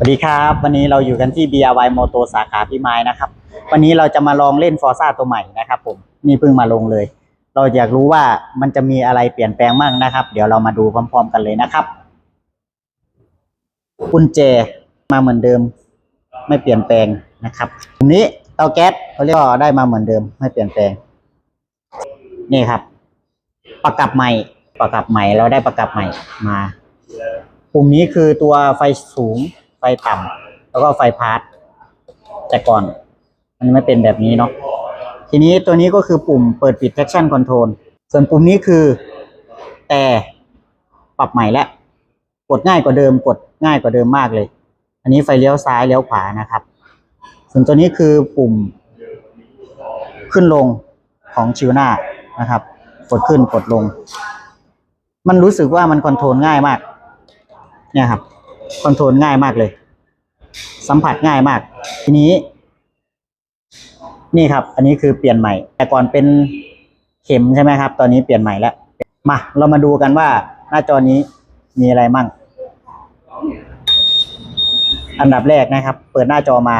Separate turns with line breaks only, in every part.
สวัสดีครับ วันนี้เราอยู่กันที่ BRY Moto สาขาพิมายนะครับ วันนี้เราจะมาลองเล่นฟอร์ซ่าตัวใหม่นะครับผมนี่เพิ่งมาลงเลย เราอยากรู้ว่ามันจะมีอะไรเปลี่ยนแปลงบ้างนะครับ เดี๋ยวเรามาดูพร้อมๆกันเลยนะครับกุญแจมาเหมือนเดิม ไม่เปลี่ยนแปลงนะครับอันนี้เตาแก๊สเขาเรียกได้มาเหมือนเดิม ไม่เปลี่ยนแปลง นี่ครับ ประกับใหม่ประกับใหม่ เราได้ประกับใหม่มา ปุ่มนี้คือตัวไฟสูง ไฟต่ำแล้วก็ไฟพาร์ทแต่ก่อน มันไม่เป็นแบบนี้เนาะทีนี้ตัวนี้ก็คือปุ่มเปิดปิด traction control ส่วนปุ่มนี้คือ แต่ปรับใหม่แล้วกดง่ายกว่าเดิม กดง่ายกว่าเดิมมากเลย อันนี้ไฟเลี้ยวซ้ายเลี้ยวขวานะครับ ส่วนตัวนี้คือปุ่ม ขึ้นลงของชิวหน้านะครับ กดขึ้นกดลง มันรู้สึกว่ามันคอนโทรลง่ายมาก เนี่ยครับ คอนโทรลง่ายมากเลย สัมผัสง่ายมาก ทีนี้ นี่ครับ อันนี้คือเปลี่ยนใหม่ แต่ก่อนเป็นเข็มใช่ไหมครับ ตอนนี้เปลี่ยนใหม่แล้ว มา เรามาดูกันว่าหน้าจอนี้มีอะไรมั่ง อันดับแรกนะครับ เปิดหน้าจอมา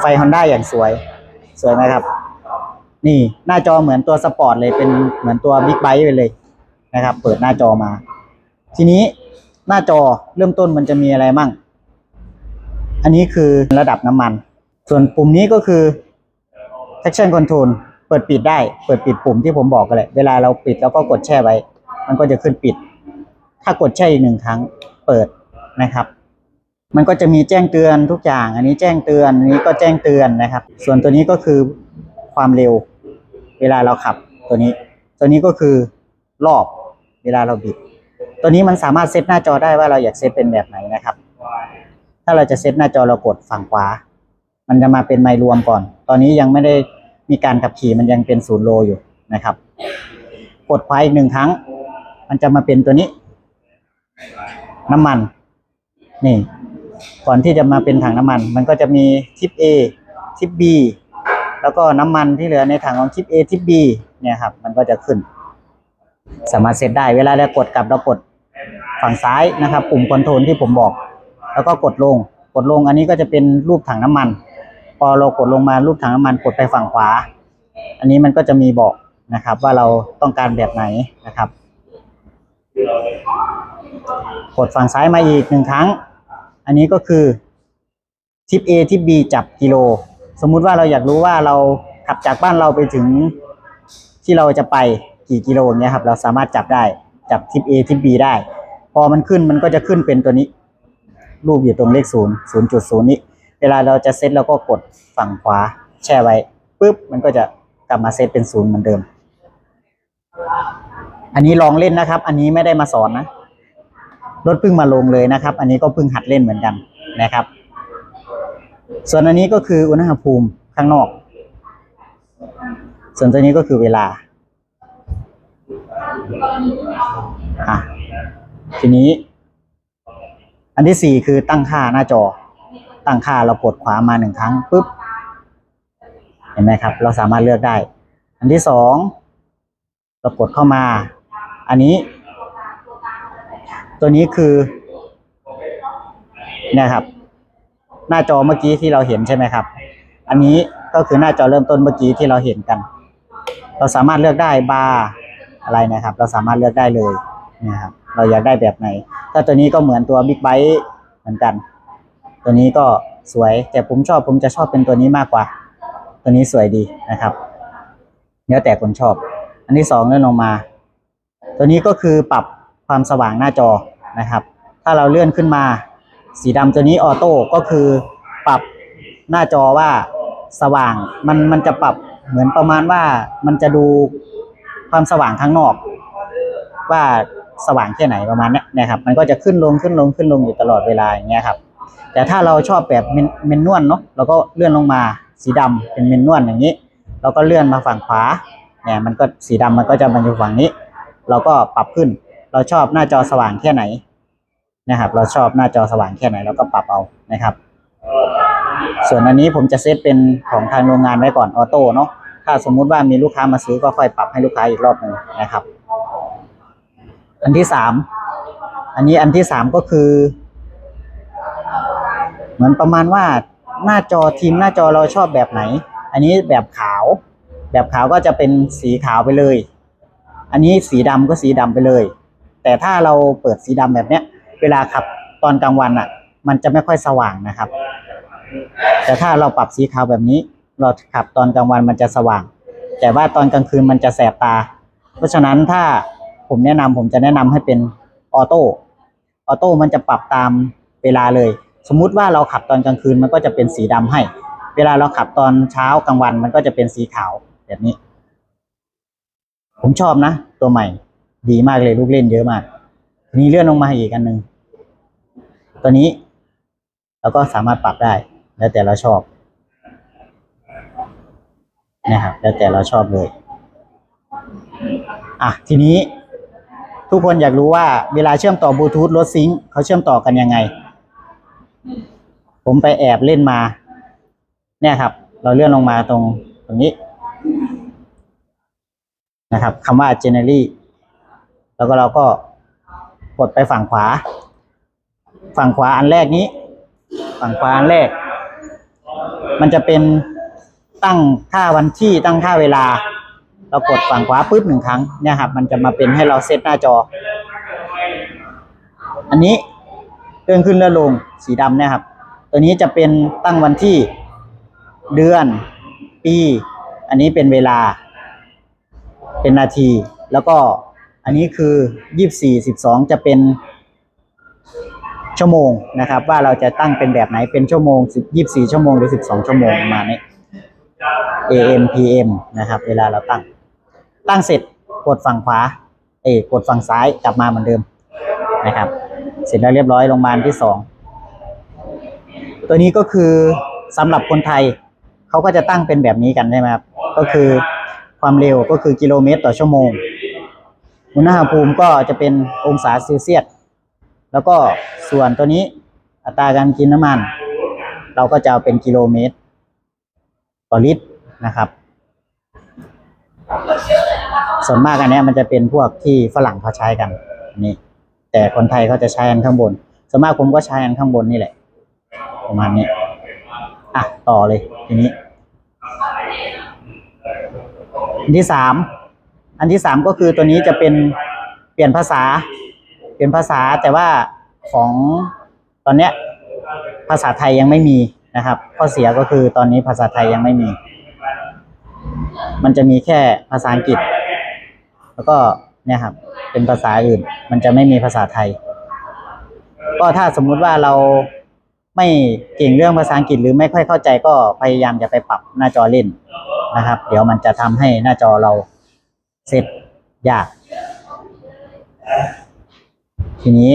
ไฟฮอนด้าอย่างสวย สวยไหมครับ นี่หน้าจอเหมือนตัวสปอร์ตเลยเป็นเหมือนตัวบิ๊กไบค์ไปเลยนะครับ เปิดหน้าจอมา ทีนี้ หน้าจอเริ่มต้นมันจะมีอะไรมั่ง อันนี้คือระดับน้ำมัน ส่วนปุ่มนี้ก็คือ traction control เปิดปิดได้ เปิดปิดปุ่มที่ผมบอกกันแหละ เวลาเราปิดแล้วก็กดแช่ไว้ มันก็จะขึ้นปิด ถ้ากดแช่อีกหนึ่งครั้ง เปิดนะครับ มันก็จะมีแจ้งเตือนทุกอย่าง อันนี้แจ้งเตือน อันนี้ก็แจ้งเตือนนะครับ ส่วนตัวนี้ก็คือความเร็ว เวลาเราขับตัวนี้ ตัวนี้ก็คือรอบ เวลาเราบิด ตัวนี้มันสามารถเซตหน้าจอได้ว่าเราอยากเซตเป็นแบบไหนนะครับ ถ้าเราจะเซตหน้าจอเรากดฝั่งขวา มันจะมาเป็นไมล์รวมก่อน ตอนนี้ยังไม่ได้มีการขับขี่มันยังเป็นศูนย์โลอยู่นะครับ กดขวาอีกหนึ่งครั้ง มันจะมาเป็นตัวนี้ น้ำมัน นี่ ก่อนที่จะมาเป็นถังน้ำมัน มันก็จะมีทิป A ทิป B แล้วก็น้ำมันที่เหลือในถังของทิป A ทิป B เนี่ยครับ มันก็จะขึ้น สามารถเซตได้เวลาเรากดกลับเรากดฝั่งซ้ายนะครับ ปุ่มคอนโทรลที่ผมบอก แล้วก็กดลงกดลงอันนี้ก็จะเป็นรูปถังน้ำมัน พอเรากดลงมารูปถังน้ำมันกดไปฝั่งขวา อันนี้มันก็จะมีบอกนะครับ ว่าเราต้องการแบบไหนนะครับ กดฝั่งซ้ายมาอีกหนึ่งครั้ง อันนี้ก็คือทิป A ทิป B จับกิโล สมมุติว่าเราอยากรู้ว่าเราขับจากบ้านเราไปถึงที่เราจะไป กี่กิโลเงี้ยครับ เราสามารถจับได้ จับทิป A ทิป B ได้ พอมันขึ้นมันก็จะขึ้นเป็นตัวนี้ รูปอยู่ตรงเลขศูนย์ศูนย์จุดศูนย์นี้ เวลาเราจะเซตเราก็กดฝั่งขวา แช่ไว้ปุ๊บมันก็จะกลับมาเซตเป็นศูนย์เหมือนเดิม อันนี้ลองเล่นนะครับ อันนี้ไม่ได้มาสอนนะรถเพิ่งมาลงเลยนะครับ อันนี้ก็เพิ่งหัดเล่นเหมือนกันนะครับ ส่วนอันนี้ก็คืออุณหภูมิข้างนอก ส่วนตัวนี้ก็คือเวลา อะทีนี้ อันที่สี่คือตั้งค่าหน้าจอ ตั้งค่าเรากดขวามาหนึ่งครั้งปุ๊บเห็นไหมครับ เราสามารถเลือกได้ อันที่สองเรากดเข้ามา อันนี้ ตัวนี้คือเนี่ยครับ หน้าจอเมื่อกี้ที่เราเห็นใช่ไหมครับ อันนี้ก็คือหน้าจอเริ่มต้นเมื่อกี้ที่เราเห็นกัน เราสามารถเลือกได้บาร์ อะไรนะครับ เราสามารถเลือกได้เลยนะครับเราอยากได้แบบไหน ถ้าตัวนี้ก็เหมือนตัวบิ๊กไบค์เหมือนกัน ตัวนี้ก็สวยแต่ผมชอบผมจะชอบเป็นตัวนี้มากกว่า ตัวนี้สวยดีนะครับแล้วแต่คนชอบ อันที่สองเลื่อนลงมา ตัวนี้ก็คือปรับความสว่างหน้าจอนะครับ ถ้าเราเลื่อนขึ้นมา สีดำตัวนี้ออโต้ก็คือปรับหน้าจอว่าสว่างมันมันจะปรับเหมือนประมาณว่ามันจะดู ความสว่างข้างนอก ว่าสว่างแค่ไหนประมาณนี้นะครับ มันก็จะขึ้นลงขึ้นลงขึ้นลงอยู่ตลอดเวลาอย่างเงี้ยครับ แต่ถ้าเราชอบแบบเมนเมนนวลเนาะเราก็เลื่อนลงมาสีดำเป็นเมนนวลอย่างนี้ เราก็เลื่อนมาฝั่งขวาเนี่ยมันก็สีดำมันก็จะมาอยู่ฝั่งนี้ เราก็ปรับขึ้น เราชอบหน้าจอสว่างแค่ไหนนะครับ เราชอบหน้าจอสว่างแค่ไหนเราก็ปรับเอานะครับ ส่วนอันนี้ผมจะเซตเป็นของทางโรงงานไว้ก่อนออโต้เนาะ ถ้าสมมุติว่ามีลูกค้ามาซื้อก็ค่อยปรับให้ลูกค้าอีกรอบหนึ่งนะครับ อันที่สามอันนี้อันที่สามก็คือ เหมือนประมาณว่าหน้าจอทีมหน้าจอเราชอบแบบไหน อันนี้แบบขาว แบบขาวก็จะเป็นสีขาวไปเลย อันนี้สีดำก็สีดำไปเลย แต่ถ้าเราเปิดสีดำแบบเนี้ย เวลาขับตอนกลางวันอะ มันจะไม่ค่อยสว่างนะครับ แต่ถ้าเราปรับสีขาวแบบนี้ เราขับตอนกลางวันมันจะสว่าง แต่ว่าตอนกลางคืนมันจะแสบตา เพราะฉะนั้นถ้าผมแนะนำผมจะแนะนำให้เป็นออโต้ออโต้มันจะปรับตามเวลาเลย สมมุติว่าเราขับตอนกลางคืนมันก็จะเป็นสีดำให้ เวลาเราขับตอนเช้ากลางวันมันก็จะเป็นสีขาวแบบนี้ ผมชอบนะ ตัวใหม่ ดีมากเลยลูกเล่นเยอะมากนี้เลื่อนลงมาอีกอันหนึ่งตัวนี้เราก็สามารถปรับได้แล้วแต่เราชอบ นะครับแล้วแต่เราชอบเลยอะทีนี้ทุกคนอยากรู้ว่าเวลาเชื่อมต่อบลูทูธรถซิงค์เขาเชื่อมต่อกันยังไง ผมไปแอบเล่นมา เนี่ยครับ เราเลื่อนลงมาตรงตรงนี้ นะครับคำว่า generally แล้วก็เราก็กดไปฝั่งขวา ฝั่งขวาอันแรกนี้ ฝั่งขวาอันแรก มันจะเป็น ตั้งค่าวันที่ตั้งค่าเวลา เรากดฝั่งขวาปุ๊บหนึ่งครั้งเนี่ยครับ มันจะมาเป็นให้เราเซตหน้าจอ อันนี้เลื่อนขึ้นเลื่อนลงสีดำเนี่ยครับ ตัวนี้จะเป็นตั้งวันที่เดือน ปี อันนี้เป็นเวลา เป็นนาที แล้วก็อันนี้คือยี่สี่สิบสองจะเป็นชั่วโมงนะครับ ว่าเราจะตั้งเป็นแบบไหนเป็นชั่วโมงสิบยี่สี่ชั่วโมงหรือสิบสองชั่วโมงประมาณนี้ AM PM นะครับ เวลาเราตั้ง ตั้งเสร็จกดฝั่งขวา เอยกดฝั่งซ้ายกลับมาเหมือนเดิมนะครับ เสร็จแล้วเรียบร้อยลงมาอันที่สองตัวนี้ก็คือสำหรับคนไทยเขาก็จะตั้งเป็นแบบนี้กันใช่ไหมครับก็คือความเร็วก็คือกิโลเมตรต่อชั่วโมงอุณหภูมิก็จะเป็นองศาเซลเซียสแล้วก็ส่วนตัวนี้อัตราการกินน้ำมัน เราก็จะเอาเป็นกิโลเมตร ต่อลิตรนะครับส่วนมากอันนี้มันจะเป็นพวกที่ฝรั่งเขาใช้กันนนี้แต่คนไทยเขาจะใช้อันข้างบนส่วนมากผมก็ใช้อันข้างบนนี่แหละ ประมาณนี้อะต่อเลยทีนี้อันที่สามอันที่สามก็คือตัวนี้จะเป็นเปลี่ยนภาษา เปลี่ยนภาษาแต่ว่าของตอนเนี้ยภาษาไทยยังไม่มี นะครับข้อเสียก็คือตอนนี้ภาษาไทยยังไม่มี มันจะมีแค่ภาษาอังกฤษ แล้วก็เนี่ยครับเป็นภาษาอื่น มันจะไม่มีภาษาไทย ก็ถ้าสมมุติว่าเราไม่เก่งเรื่องภาษาอังกฤษหรือไม่ค่อยเข้าใจก็พยายามจะไปปรับหน้าจอเล่นนะครับ เดี๋ยวมันจะทำให้หน้าจอเราเซตยาก ทีนี้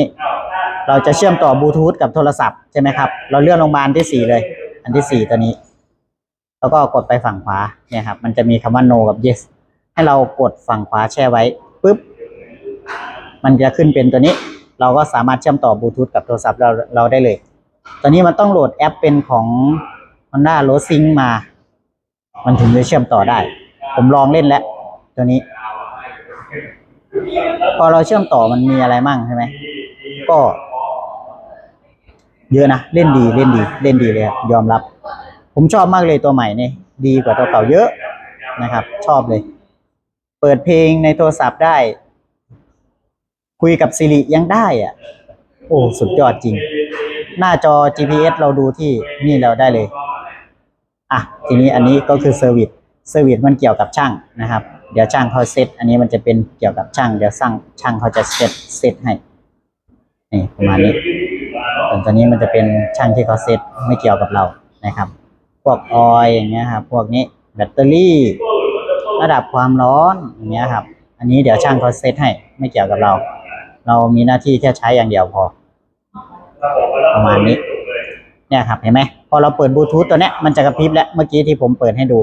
เราจะเชื่อมต่อบลูทูธกับโทรศัพท์ใช่ไหมครับ เราเลื่อนลงมาอันที่สี่เลย อันที่สี่ตัวนี้ แล้วก็กดไปฝั่งขวาเนี่ยครับ มันจะมีคำว่า no กับ yes ให้เรากดฝั่งขวาแช่ไว้ปุ๊บ มันจะขึ้นเป็นตัวนี้ เราก็สามารถเชื่อมต่อบลูทูธกับโทรศัพท์เราเราได้เลย ตอนนี้มันต้องโหลดแอปเป็นของ Honda r o s y n c มา มันถึงจะเชื่อมต่อได้ ผมลองเล่นแล้ว ตัวนี้ พอเราเชื่อมต่อมันมีอะไรมั่งใช่ไหมก็ เยอะนะเล่นดีเล่นดีเล่นดีเลยครับยอมรับ ผมชอบมากเลยตัวใหม่นี่ดีกว่าตัวเก่าเยอะนะครับ ชอบเลย เปิดเพลงในโทรศัพท์ได้ คุยกับซิริยังได้อะ โอ้สุดยอดจริง หน้าจอ GPS เราดูที่นี่เราได้เลยอะทีนี้อันนี้ก็คือเซอร์วิสเซอร์วิสมันเกี่ยวกับช่างนะครับ เดี๋ยวช่างเขาเซตอันนี้มันจะเป็นเกี่ยวกับช่าง เดี๋ยวสร้างช่างเขาจะเซตเซตให้นี่ประมาณนี้ ส่วนตัวนี้มันจะเป็นช่างที่เขาเซตไม่เกี่ยวกับเรานะครับ พวกออยอย่างเงี้ยครับพวกนี้แบตเตอรี่ ระดับความร้อนอย่างเงี้ยครับ อันนี้เดี๋ยวช่างเขาเซตให้ไม่เกี่ยวกับเรา เรามีหน้าที่แค่ใช้อย่างเดียวพอ ประมาณนี้ เนี่ยครับเห็นไหมพอเราเปิดบลูทูธตัวเนี้ยมันจะกระพริบแล้วเมื่อกี้ที่ผมเปิดให้ดู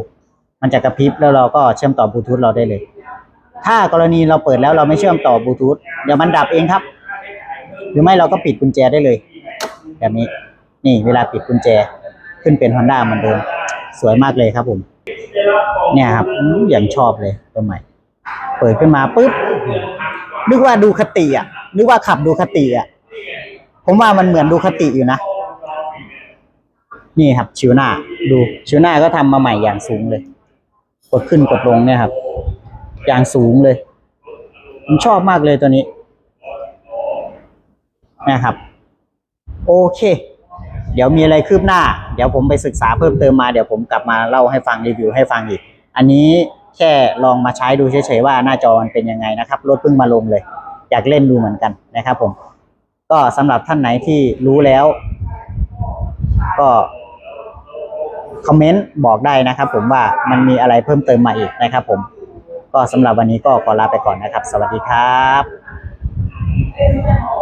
มันจะกระพริบแล้วเราก็เชื่อมต่อบลูทูธเราได้เลย ถ้ากรณีเราเปิดแล้วเราไม่เชื่อมต่อบลูทูธเดี๋ยวมันดับเองครับ หรือไม่เราก็ปิดกุญแจได้เลย แบบนี้ นี่เวลาปิดกุญแจขึ้นเป็น Honda เหมือนเดิม สวยมากเลยครับผม เนี่ยครับอย่างชอบเลยตัวใหม่ เปิดขึ้นมาปุ๊บ นึกว่าดูคติอะ นึกว่าขับดูคติอะ ผมว่ามันเหมือนดูคติอยู่นะ นี่ครับชิวหน้า ดูชิวหน้าก็ทำมาใหม่อย่างสูงเลย กดขึ้นกดลงเนี่ยครับ อย่างสูงเลย ผมชอบมากเลยตัวนี้นะครับ โอเค เดี๋ยวมีอะไรคืบหน้า เดี๋ยวผมไปศึกษาเพิ่มเติมมา เดี๋ยวผมกลับมาเล่าให้ฟังรีวิวให้ฟังอีก อันนี้แค่ลองมาใช้ดูเฉยๆว่าหน้าจอมันเป็นยังไงนะครับรถเพิ่งมาลงเลย อยากเล่นดูเหมือนกันนะครับผม ก็สำหรับท่านไหนที่รู้แล้ว ก็คอมเมนต์บอกได้นะครับผมว่ามันมีอะไรเพิ่มเติมมาอีกนะครับผม ก็สำหรับวันนี้ก็ขอลาไปก่อนนะครับ สวัสดีครับ